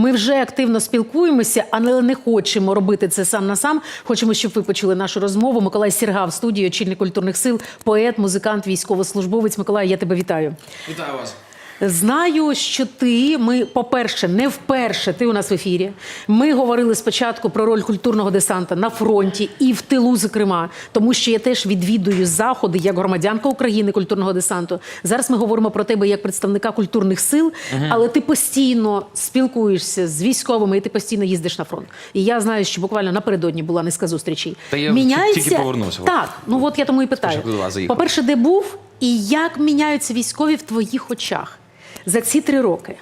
Ми вже активно спілкуємося, але не хочемо робити це сам на сам. Хочемо, щоб ви почули нашу розмову. Миколай Сірга в студії, очільник культурних сил, поет, музикант, військовослужбовець. Миколай, я тебе вітаю. Вітаю вас. Знаю, що ти, ми, по-перше, не вперше ти у нас в ефірі. Ми говорили спочатку про роль культурного десанта на фронті і в тилу, зокрема, тому що я теж відвідую заходи як громадянка України культурного десанту. Зараз ми говоримо про тебе як представника культурних сил, але ти постійно спілкуєшся з військовими, і ти постійно їздиш на фронт. І я знаю, що буквально напередодні була низка зустрічей. Та я тільки повернувся. Так, ну от я тому і питаю. Заїхав. По-перше, де був і як міняються військові в твоїх очах за ці три роки?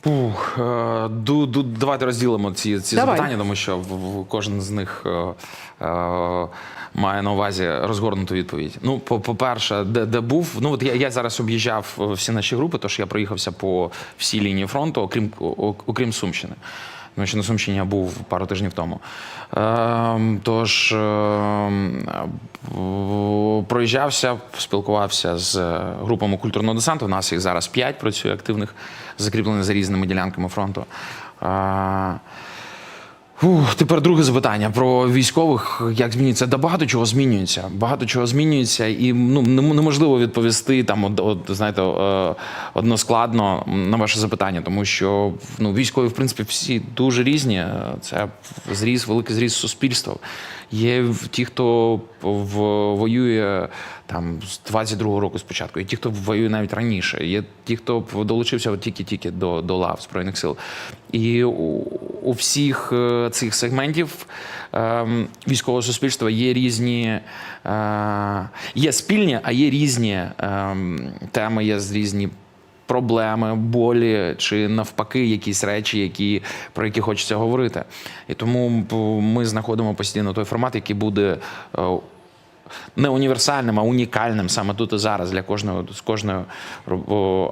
Пух, е, ду, ду, давайте розділимо ці, ці Давай. запитання, тому що в, кожен з них е, е, має на увазі розгорнуту відповідь. Ну, по- по-перше, де, де був? Ну от я, я зараз об'їжджав е, всі наші групи, тож я проїхався по всій лінії фронту, окрім окрім Сумщини. Тому що на Сумщині я був пару тижнів тому. Ем, тож ем, проїжджався, спілкувався з групами культурного десанту. У нас їх зараз п'ять працює активних, закріплених за різними ділянками фронту. Фух, тепер друге запитання про військових. Як змінюється? Да багато чого змінюється. Багато чого змінюється, і ну неможливо відповісти там, от, от, знаєте, е, односкладно на ваше запитання, тому що ну, військові, в принципі, всі дуже різні. Це зріс, великий зріс суспільства. Є ті, хто в, воює там з 22-го року спочатку, є ті, хто воює навіть раніше, є ті, хто долучився тільки-тільки до, до лав Збройних сил. І у, у всіх е, цих сегментів ем, військового суспільства є різні, е, є спільні, а є різні ем, теми, є різні проблеми, болі чи навпаки якісь речі, які, про які хочеться говорити. І тому ми знаходимо постійно той формат, який буде. Е, Не універсальним, а унікальним саме тут і зараз для кожної з кожної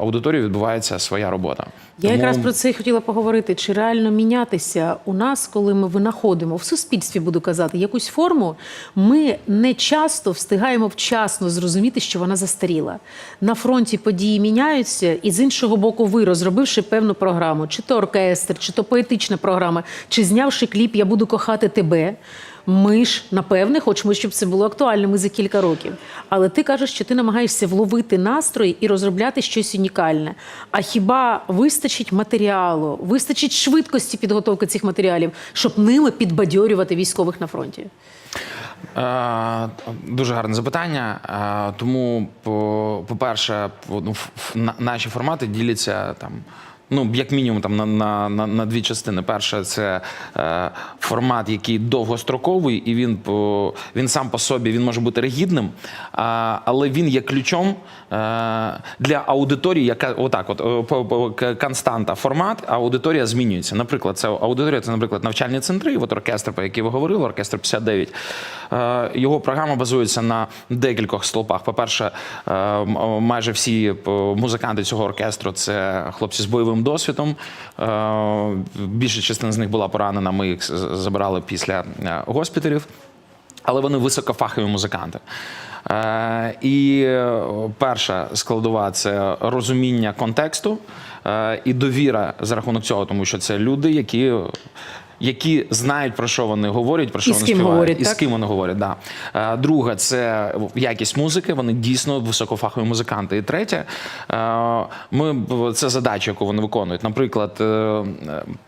аудиторії відбувається своя робота. Я Тому- якраз про це і хотіла поговорити. Чи реально мінятися у нас, коли ми винаходимо в суспільстві, буду казати, якусь форму, ми не часто встигаємо вчасно зрозуміти, що вона застаріла. На фронті події міняються, і з іншого боку, ви, розробивши певну програму, чи то оркестр, чи то поетична програма, чи знявши кліп Я буду кохати тебе. Ми ж напевне хочемо, щоб це було актуальним за кілька років. Але ти кажеш, що ти намагаєшся вловити настрої і розробляти щось унікальне. А хіба вистачить матеріалу, вистачить швидкості підготовки цих матеріалів, щоб ними підбадьорювати військових на фронті? Е, Дуже гарне запитання. Е, Тому, по- по-перше, по- ну, наші формати діляться там. Ну, як мінімум, там на, на, на, на дві частини. Перше, це е, формат, який довгостроковий, і він по він сам по собі він може бути ригідним, а, але він є ключом е, для аудиторії, яка отак, от е, по, по, константа формат, а аудиторія змінюється. Наприклад, це аудиторія, це, наприклад, навчальні центри. От оркестр, про який ви говорили, оркестр 59. Е, Його програма базується на декількох столпах. По-перше, е, майже всі е, музиканти цього оркестру це хлопці з бойовим досвідом. Е, Більша частина з них була поранена. Ми їх забирали після е, госпіталів. Але вони високофахові музиканти. Е, і перша складова це розуміння контексту і довіра за рахунок цього, тому що це люди, які. Які знають про що вони говорять, про що І вони ким співають, говорять, і з ким вони говорять. Да. Е, Друге, це якість музики. Вони дійсно високофахові музиканти. І третє, е, ми це задача, яку вони виконують. Наприклад, е,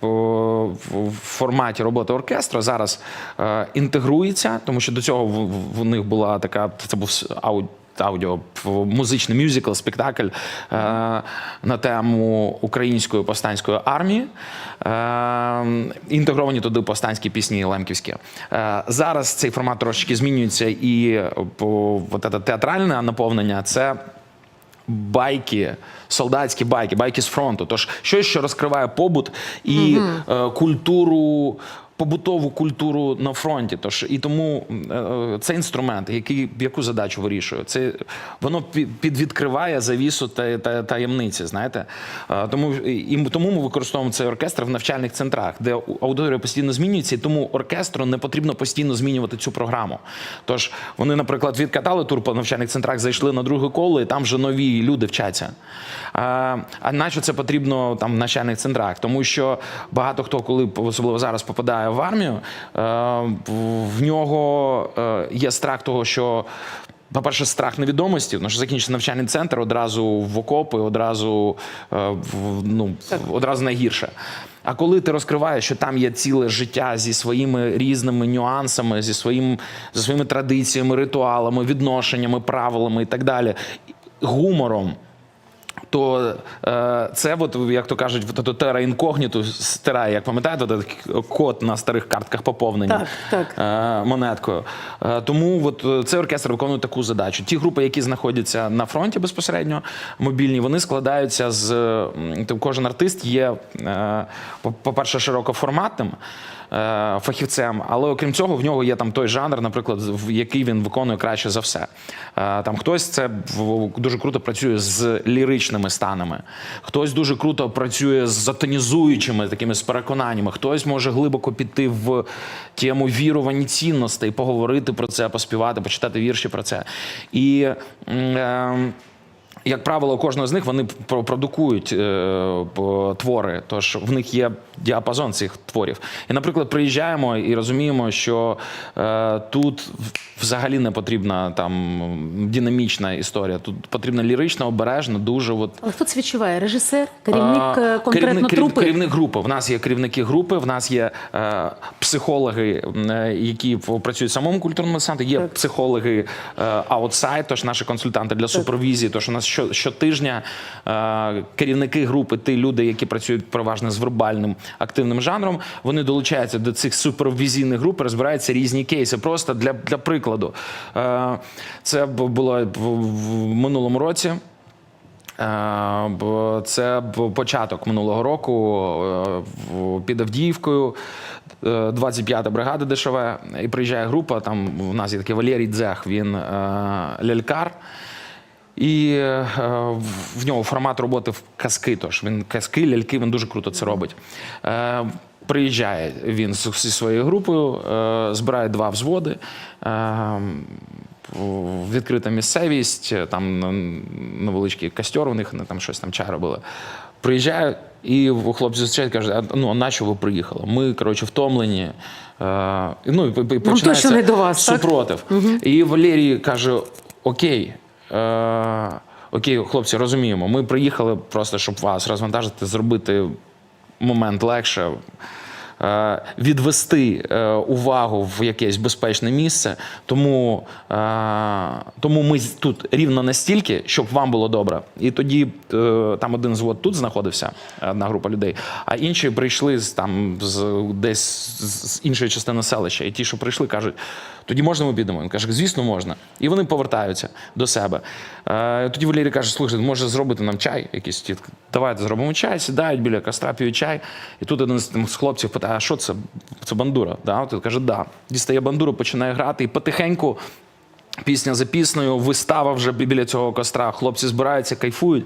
в форматі роботи оркестру зараз інтегрується, тому що до цього в, них була така це був с- ау- Аудіо музичний мюзикл, спектакль е, на тему української повстанської армії. Е, інтегровані туди повстанські пісні лемківські. Е, зараз цей формат трошечки змінюється, і по, от це театральне наповнення це байки, солдатські байки, байки з фронту. Тож щось, що розкриває побут і е, культуру. Побутову культуру на фронті. Тож і тому е, е, це інструмент, який яку задачу вирішує. Це воно підвідкриває завісу та, та таємниці. Знаєте, тому і тому ми використовуємо цей оркестр в навчальних центрах, де аудиторія постійно змінюється, і тому оркестру не потрібно постійно змінювати цю програму. Тож вони, наприклад, відкатали тур по навчальних центрах, зайшли на друге коло, і там вже нові люди вчаться. А, а наче це потрібно там в навчальних центрах, тому що багато хто, коли особливо зараз попадає в армію, е, в нього е, є страх того, що. По-перше, страх невідомості, тому що закінчиться навчальний центр одразу в окопи, одразу е, ну, одразу найгірше. А коли ти розкриваєш, що там є ціле життя зі своїми різними нюансами, зі своїм, зі своїми традиціями, ритуалами, відношеннями, правилами і так далі, гумором. То е, це, от, як то кажуть, от, тера інкогніту стирає, як пам'ятаєте, от, код на старих картках поповнення Так, так. Е, монеткою. Е, тому от, е, цей оркестр виконує таку задачу. Ті групи, які знаходяться на фронті безпосередньо мобільні, вони складаються з кожен артист є, е, по- по-перше, широкоформатним. Е, Фахівцем, але окрім цього, в нього є там той жанр, наприклад, в який він виконує краще за все. Е, Там хтось це дуже круто працює з ліричними станами, хтось дуже круто працює з затонізуючими такими з переконаннями, хтось може глибоко піти в тему вірувань цінностей, поговорити про це, поспівати, почитати вірші про це. І е, як правило, у кожного з них вони про- продукують е, твори, тож в них є діапазон цих творів. І, наприклад, приїжджаємо і розуміємо, що е, тут взагалі не потрібна там динамічна історія. Тут потрібна лірична, обережна, дуже от Але хто це відчуває? Режисер, керівник е, конкретно керівник, трупи? Керівник групи. В нас є керівники групи, в нас є е, психологи, е, які працюють в самому культурному центрі, є Так. психологи е, аутсайд, тож наші консультанти для супервізії. Тож у нас що, щотижня е, керівники групи, ті люди, які працюють переважно з вербальним активним жанром, вони долучаються до цих супервізійних груп, розбираються різні кейси. Просто для, для прикладу. Е, це було в, минулому році. Е, Це початок минулого року е, під Авдіївкою. е, 25-та бригада ДШВ. І приїжджає група. Там у нас є такий Валерій Дзех, він е, лялькар. І е, в- в нього формат роботи в казки. Тож він казки, ляльки, він дуже круто це робить. Е, Приїжджає він зі своєю групою, е, збирає два взводи. Е, відкрита місцевість, там невеличкий костер у них, там щось там чай робили. Приїжджаю, і хлопці зустрічають, кажуть, а ну а на що ви приїхали? Ми, коротше, втомлені. Е, ну, і, починається точно не до вас, так? супротив. І Валерій каже: Окей. Е, Окей, хлопці, розуміємо. Ми приїхали просто, щоб вас розвантажити, зробити момент легше, е, відвести е, увагу в якесь безпечне місце. Тому, е, тому ми тут рівно настільки, щоб вам було добре. І тоді е, там один звод тут знаходився, одна група людей, а інші прийшли з там з десь з іншої частини селища. І ті, що прийшли, кажуть. Тоді можна ми підемо? Він каже, звісно, можна. І вони повертаються до себе. Е, тоді Валерій каже: слухайте, може зробити нам чай? Якийсь тітка. давайте зробимо чай, сідають біля костра, п'ють чай. І тут один з хлопців питає: а що це? Це бандура? Да? Той каже, да. Дістає бандуру, починає грати і потихеньку. Пісня за піснею, вистава вже біля цього костра. Хлопці збираються, кайфують,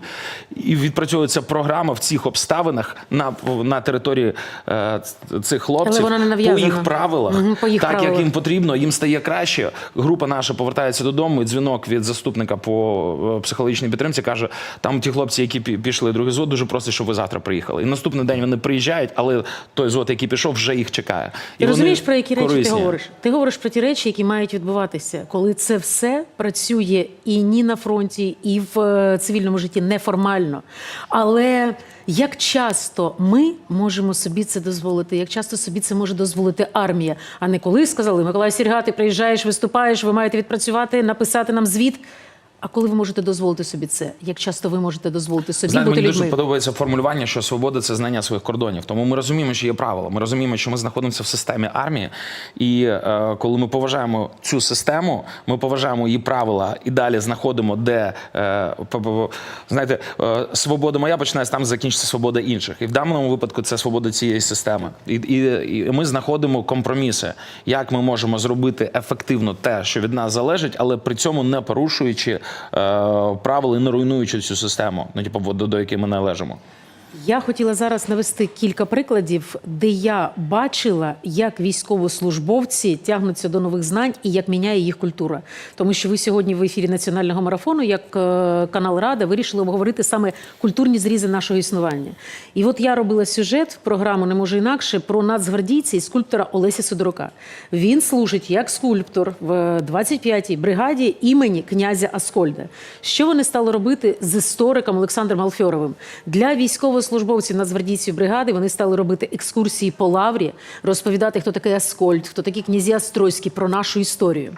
і відпрацьовується програма в цих обставинах на, на території е, цих хлопців вона не по їх правилах, Мгм, по їх так як їм потрібно, їм стає краще. Група наша повертається додому. і Дзвінок від заступника по е, психологічній підтримці каже: там ті хлопці, які пішли другий зод, дуже просять, щоб ви завтра приїхали. І наступний день вони приїжджають, але той зод, який пішов, вже їх чекає. І Ти розумієш, про які речі ти говориш? Ти говориш про ті речі, які мають відбуватися, коли це все працює і ні на фронті, і в е, цивільному житті неформально. Але як часто ми можемо собі це дозволити? Як часто собі це може дозволити армія? А не коли сказали, Миколай Сірга, ти приїжджаєш, виступаєш, ви маєте відпрацювати, написати нам звіт. А коли ви можете дозволити собі це? Як часто ви можете дозволити собі Знаєте, бути мені дуже подобається формулювання, що свобода це знання своїх кордонів. Тому ми розуміємо, що є правила. Ми розуміємо, що ми знаходимося в системі армії, і е, коли ми поважаємо цю систему, ми поважаємо її правила і далі знаходимо, де е, по- по- знаєте, е, свобода моя починається там, закінчиться свобода інших. І в даному випадку це свобода цієї системи. І, і, і ми знаходимо компроміси, як ми можемо зробити ефективно те, що від нас залежить, але при цьому не порушуючи правил і не руйнуючи цю систему, ну типу, до, до якої ми належимо. Я хотіла зараз навести кілька прикладів, де я бачила, як військовослужбовці тягнуться до нових знань і як міняє їх культура. Тому що ви сьогодні в ефірі національного марафону, як е, канал Рада, вирішили обговорити саме культурні зрізи нашого існування. І от я робила сюжет, програму не можу інакше про нацгвардійця і скульптора Олеся Сидорука. Він служить як скульптор в 25-й бригаді імені князя Аскольда. Що вони стали робити з істориком Олександром Галфьоровим? Для військовослужбовців Нацгвардійців бригади вони стали робити екскурсії по лаврі, розповідати, хто такий Аскольд, хто такі князі Острозькі про нашу історію.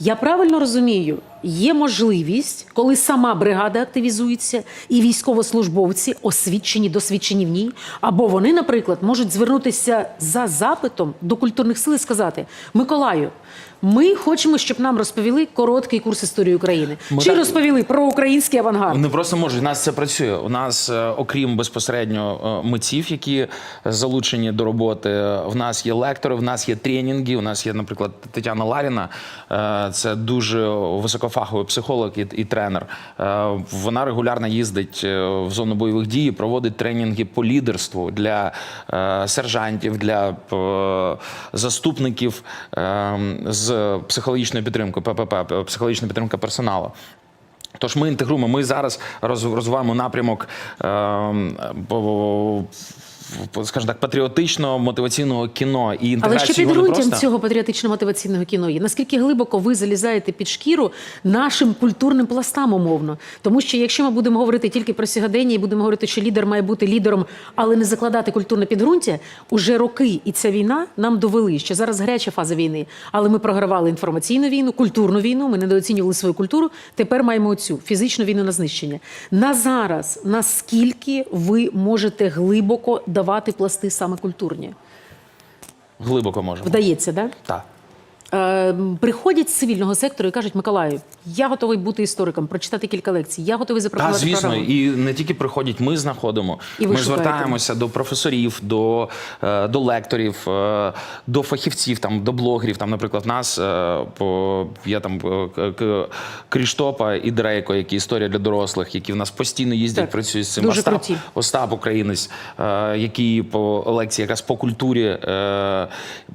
Я правильно розумію, є можливість, коли сама бригада активізується, і військовослужбовці освічені, досвідчені в ній, або вони, наприклад, можуть звернутися за запитом до культурних сил і сказати: Миколаю. Ми хочемо, щоб нам розповіли короткий курс історії України. Ми Чи так- розповіли про український авангард? Не просто можуть. У нас це працює. У нас, е, окрім безпосередньо е, митців, які залучені до роботи, в нас є лектори, в нас є тренінги. У нас є, наприклад, Тетяна Ларіна. е, Це дуже високофаховий психолог і, і тренер. Вона регулярно їздить в зону бойових дій, проводить тренінги по лідерству для сержантів, для заступників е, з психологічною підтримкою, ППП, психологічна підтримка персоналу. Тож ми інтегруємо. Ми зараз розвиваємо напрямок, по- скажімо так, патріотичного мотиваційного кіно і Але ще підґрунтям просто... цього патріотично-мотиваційного кіно є. Наскільки глибоко ви залізаєте під шкіру нашим культурним пластам, умовно? Тому що якщо ми будемо говорити тільки про сьогодення і будемо говорити, що лідер має бути лідером, але не закладати культурне підґрунтя, уже роки і ця війна нам довели, що зараз гаряча фаза війни. Але ми програвали інформаційну війну, культурну війну, ми недооцінювали свою культуру. Тепер маємо оцю фізичну війну на знищення. На зараз наскільки ви можете глибоко давати пласти саме культурні? глибоко можемо. Вдається, да? Так. Е, приходять з цивільного сектору і кажуть, Миколаю, я готовий бути істориком, прочитати кілька лекцій, я готовий Та, запропонувати звісно, програму. і не тільки приходять, ми знаходимо. І ви ми шукаєте. звертаємося до професорів, до, е, до лекторів, е, до фахівців, там, до блогерів. Там, наприклад, нас по, є там Кріштопа і Дрейко, які історія для дорослих, які в нас постійно їздять, Так, працюють з цим. дуже Остап, круті. Остап українець, який по лекції якраз по культурі,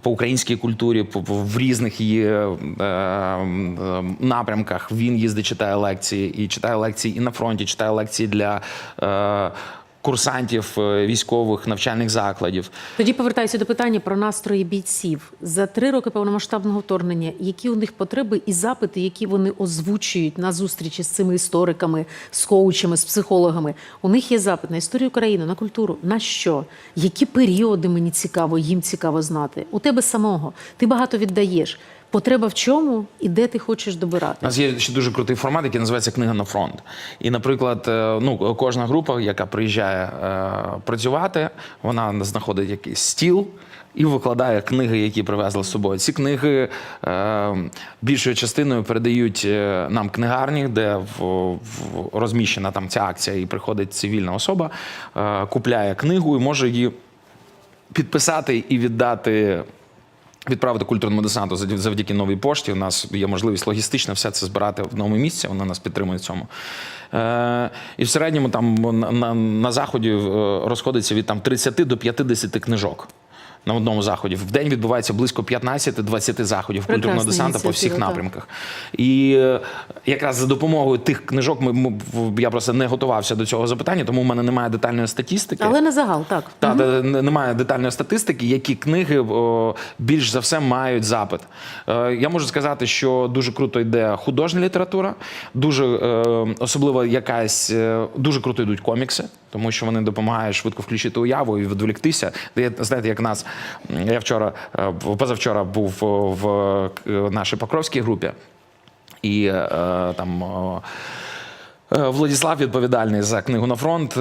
по українській культурі, по- в різних її е, е, напрямках. Він їздить, читає лекції і читає лекції і на фронті, читає лекції для. е, Курсантів е, військових навчальних закладів. Тоді повертаюся до питання про настрої бійців за три роки повномасштабного вторгнення. Які у них потреби і запити, які вони озвучують на зустрічі з цими істориками, з коучами, з психологами? У них є запит на історію України, на культуру. На що? Які періоди мені цікаво, їм цікаво знати? У тебе самого ти багато віддаєш. Потреба в чому і де ти хочеш добирати? У нас є ще дуже крутий формат, який називається Книга на фронт. І, наприклад, е, ну, кожна група, яка приїжджає е, працювати, вона знаходить якийсь стіл. І викладає книги, які привезли з собою. Ці книги е, більшою частиною передають е, нам книгарні, де в, в, розміщена там ця акція, і приходить цивільна особа, е, купляє книгу і може її підписати і віддати. Відправити культурному десанту завдяки новій пошті. У нас є можливість логістично все це збирати в новому місці. Вона нас підтримує в цьому. Е, і в середньому там на, на, на заході е, розходиться від там 30 до 50 книжок. На одному заході в день відбувається близько 15-20 заходів культурного десанту по всіх напрямках. І е, якраз за допомогою тих книжок ми, ми я просто не готувався до цього запитання, тому в мене немає детальної статистики. Але на загал, так. Та, не- немає детальної статистики, які книги о, більш за все мають запит. Е, я можу сказати, що дуже круто йде художня література, дуже е, особливо якась е, дуже круто йдуть комікси, тому що вони допомагають швидко включити уяву і відволіктися. Знаєте, як нас я вчора, е, позавчора був в нашій Покровській групі. І е, там. е, Владіслав, відповідальний за книгу на фронт,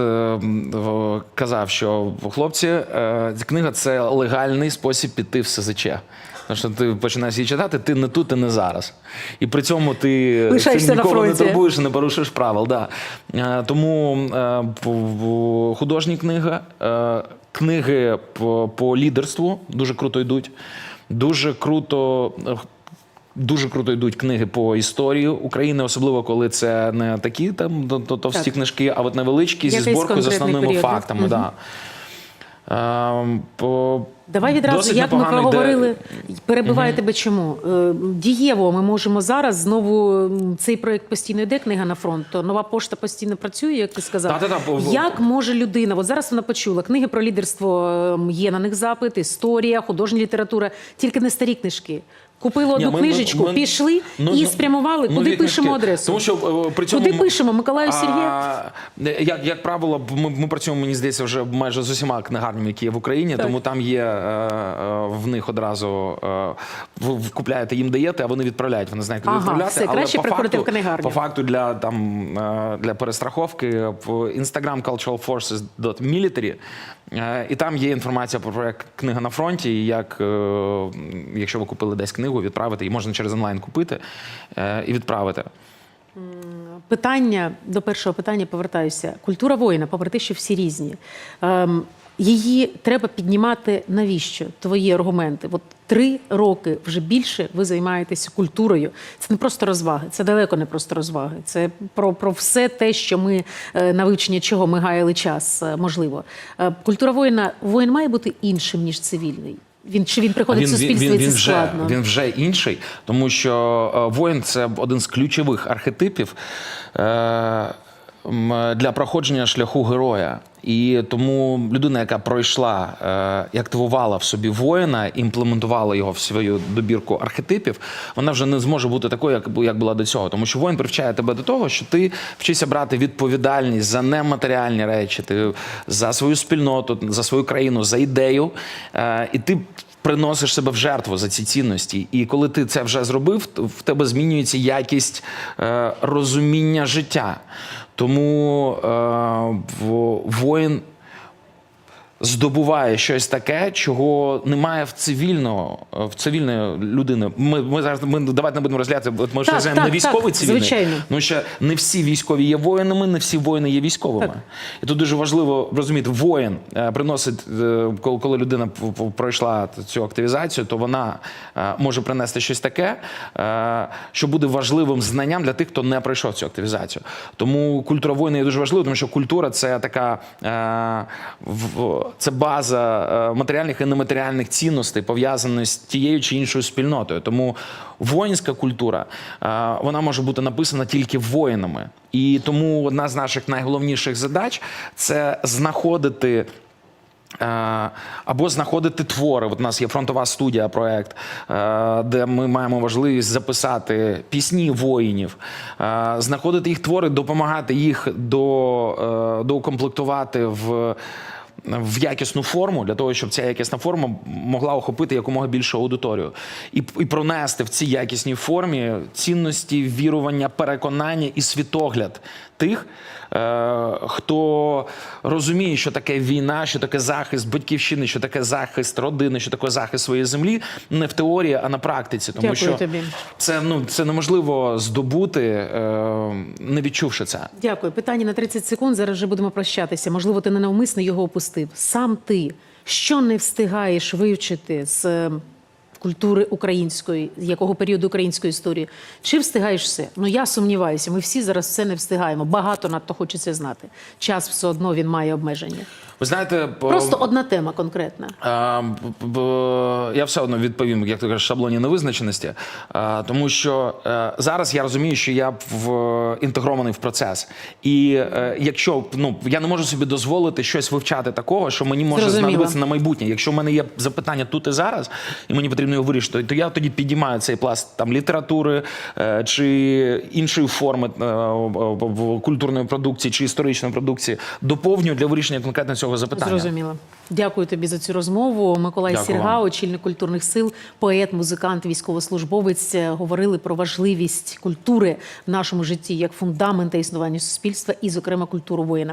казав, що хлопці, книга це легальний спосіб піти в СЗЧ. Тому що ти починаєш її читати, ти не тут і не зараз. І при цьому ти Лишаєшся на нікого не турбуєш, не порушуєш правил. Да. Е, Тому е, художні книги, е, книги по, лідерству дуже круто йдуть. Дуже круто. Дуже круто йдуть книги по історії України, особливо коли це не такі там то- то- товсті Так. книжки, а от невеличкі зі Якийсь зборкою з основними період, фактами. Да. Ем, по... Давай відразу, Досить як ми проговорили, йде. проговорили, угу. тебе чому. Е, Дієво ми можемо зараз знову цей проект постійно йде, книга на фронт. То нова пошта постійно працює, як ти сказав. Та-та-та, по- Як може людина? От зараз вона почула книги про лідерство ем, є на них запит, історія, художня література, тільки не старі книжки. Купили одну Ні, ми- книжечку, ми- пішли ну, і ну, спрямували. ну, Куди пишемо книжки. адресу? Тому що е, при цьому Куди пишемо? Миколаю Сергію? А, як, як правило, ми, ми працюємо, мені здається, вже майже з усіма книгарнями, які є в Україні, Так. тому там є е, е, в них одразу е, ви ви купляєте, їм даєте, а вони відправляють. Вони знають, куди Ага, відправляти. все, краще по приходити факту, в книгарню. По факту для там е, для перестраховки в Instagram culturalforces.military е, і там є інформація про проект книга на фронті. І як е, якщо ви купили десь книгу, відправити, і можна через онлайн купити е, і відправити. Питання до першого питання повертаюся. Культура воїна, попри те, що всі різні. Ем, її треба піднімати. Навіщо? Твої аргументи? От три роки вже більше ви займаєтеся культурою. Це не просто розваги, це далеко не просто розваги. Це про, про все те, що ми е, на вивчення чого ми гаяли час, е, можливо. Культура воїна воїн має бути іншим ніж цивільний. Він чи він приходить в суспільство, він, це вже, складно. він вже інший, тому що е, воїн це один з ключових архетипів е, для проходження шляху героя. І тому людина, яка пройшла е, і активувала в собі воїна, імплементувала його в свою добірку архетипів, вона вже не зможе бути такою, як, була до цього. Тому що воїн привчає тебе до того, що ти вчишся брати відповідальність за нематеріальні речі, ти за свою спільноту, за свою країну, за ідею. Е, і ти приносиш себе в жертву за ці цінності. І коли ти це вже зробив, в тебе змінюється якість е, розуміння життя. Тому е, воїн здобуває щось таке, чого немає в цивільного в цивільної людини. Ми, ми зараз ми давайте не будемо розглядати, от ми ж так, не військовий так, цивільний. звичайно. Ну що не всі військові є воїнами, не всі воїни є військовими. Так. І тут дуже важливо розуміти, воїн е, приносить, е, коли, коли людина пройшла цю активізацію, то вона е, може принести щось таке, е, що буде важливим знанням для тих, хто не пройшов цю активізацію. Тому культура воїна є дуже важливою, тому що культура це така е, в- це база е, матеріальних і нематеріальних цінностей, пов'язаних з тією чи іншою спільнотою. Тому воїнська культура е, вона може бути написана тільки воїнами. І тому одна з наших найголовніших задач це знаходити. е, Або знаходити твори. От у нас є фронтова студія, проект, де ми маємо можливість записати пісні воїнів, знаходити їх твори, допомагати їх до, доукомплектувати в. В якісну форму для того, щоб ця якісна форма могла охопити якомога більшу аудиторію, і, і пронести в цій якісній формі цінності, вірування, переконання і світогляд тих, е, хто розуміє, що таке війна, що таке захист батьківщини, що таке захист родини, що таке захист своєї землі, не в теорії, а на практиці. Тому Дякую що тобі. це ну це неможливо здобути, е, не відчувши це. Дякую. Питання на 30 секунд. Зараз вже будемо прощатися. Можливо, ти ненавмисно його опустив. Сам ти що не встигаєш вивчити з культури української, з якого періоду української історії? Чи встигаєш все? Ну я сумніваюся. Ми всі зараз все не встигаємо. Багато надто хочеться знати. Час все одно він має обмеження. Ви знаєте, Просто одна тема конкретна. Я все одно відповім, як ти кажеш, шаблоні невизначеності, тому що е, зараз я розумію, що я в інтегрований в процес. І е, якщо ну я не можу собі дозволити щось вивчати такого, що мені може знадобитися на майбутнє. Якщо в мене є запитання тут і зараз, і мені потрібно потрібно вирішити, то я тоді підіймаю цей пласт там літератури е, чи іншої форми е, культурної продукції чи історичної продукції, доповнюю для вирішення конкретно цього запитання. Зрозуміло. Дякую тобі за цю розмову. Миколай Дякую Сірга, вам. очільник культурних сил, поет, музикант, військовослужбовець, е, говорили про важливість культури в нашому житті як фундамента існування суспільства і, зокрема, культуру воїна.